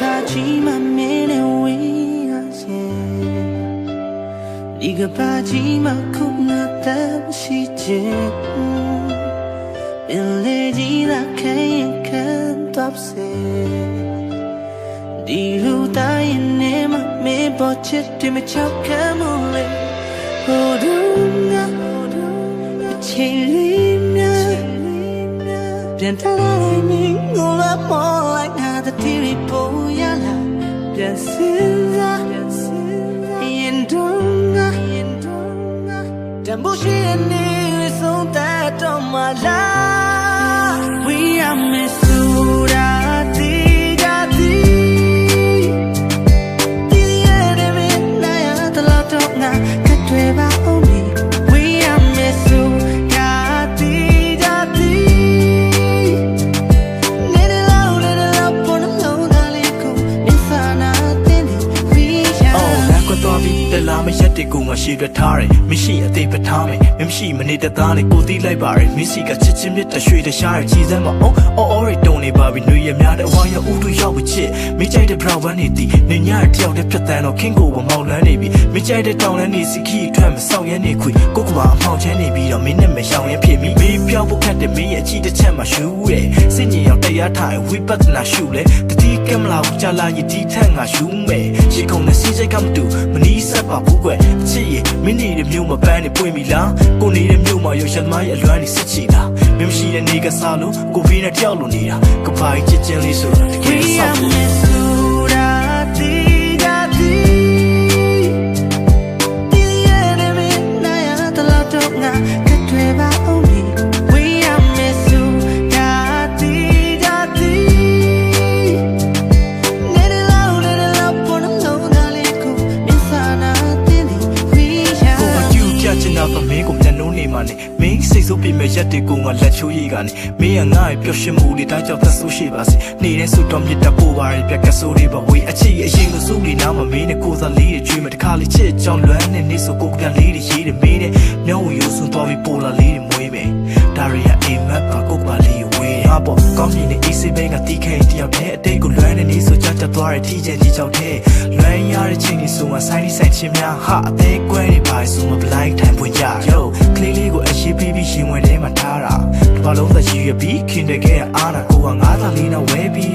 ဘာကြီးမှမင်းနဲ့ဝေးရရဲ့ဒီကဘာကြီးမှခုနတမ်းရှိခြင်းပင်လေကြီးလာခဲရင်ခံတော့စေဒီလူတိုင်းနဲ့မမေးပေါ်ချစ်တယ်မချောက်ခံမလို့ဟိုဒူငါချီလီမြ ပြန်တလာမင်းငိုလာမောလိုက်တာတတိရီပေါ်ရလာပြန်စင်းစားရင်တော့ငါတန်ဖို့ရှိတဲ့နေဆုံးတဲ့တော့မလား We are Missouri တီကြ မရက်တဲ့ကိုငါရှေ့ပြထားတယ်မရှိအသေးပထားမယ်မမရှိမနေတသားနဲ့ကိုတီးလိုက်ပါရယ်မစီကချစ်ချင်းမြတ်တရွှေတရှားရယ်ချီစမ်းမအောင်အော်အော်ရတုံနေပါပြီနှွေရများတဲ့အဝါရဥတူရောက်ပချစ်မိကြိုက်တဲ့ဘရာဝန်းနေတီနေညရတယောက်တည်းဖြတ်တန်းတော့ခင်းကိုဝမောက်လန်းနေပြီမိကြိုက်တဲ့တောင်လန်းနေစီခီထွက်မဆောင်ရဲနေခွေကိုကဘာအမောက်ချဲနေပြီးတော့မင်းနဲ့မရှောင်ရင်ဖြစ်မိမေးပြောက်ဖို့ခက်တဲ့မင်းရဲ့အချီတစ်ချက်မှရှူရဲစင်ကြီးရောက်တရားထားဝိပဿနာရှုလဲတတိကမလာဘူးကြာလာရင်ဒီထက်ငါရှူမယ်ရှိကုန်တဲ့စီးစိတ်ကမတူမနီးဆက်ပါဘူးကွယ်အချစ်ရင်မင်းနေတဲ့မြို့မှာပန်းနေပွင့်ပြီလားကိုနေတဲ့မြို့မှာရုပ်ရှင်သမားရဲ့အလွမ်းနေစစ်ချီလားမင်းမရှိတဲ့နေကစားလို့ကိုဖေးနဲ့တယောက်လိုနေတာကပိုင်ချစ်ချင်းလေးဆိုတာတကယ် We ဆောက် မဲ့ရက်တွေကိုငါလက်ချိုးရည်ကနေမင်းကငါ့ရဲ့ပျော်ရွှင်မှုတွေတိုင်းကြောင့်သက်ဆိုးရှိပါစေနေတဲ့ဆူတော်မြတ်တပိုးပါရဲ့ပြက်ကဆိုးတွေပါဝေးအချစ်ရဲ့အရင်ကစူးတွေနားမှာမင်းနဲ့ကိုစားလေးတွေကျွေးမတခါလေးချစ်ကြောင်လွမ်းနေနေဆိုကိုကပြန်လေးတွေရေးတယ်မင်းနဲ့မျောဝရိုးစွန်းသွားပြီးပိုလာလေးတွေမွေးမယ်ဒါရီယာအိမ်မက်ပါကိုပါလေးဝေးဟာပေါ့ကောင်းမြင်တဲ့ easy bay ကတီးခဲတယောက်တည်းအတိတ်ကိုလွမ်းနေနေဆိုကြကြသွားတဲ့ထီးချင်ကြီးကြောက်တဲ့လွမ်းရတဲ့ချိန်ကြီးဆိုမှဆိုင်ဒီဆိုင်ချင်းများဟာအသေးကွဲနေပါဆိုမှ blind time ပွင့်ကြ yo ကလေးလေးကိုအရှိ ပြီးပြီးရှင်ဝင်ထဲမှာထားတာဒီဘာလုံးသက်ရည်ရပြီးခင်တဲ့ခဲ့တဲ့အားနာကိုကငါးသာလေးနဲ့ဝဲပြီး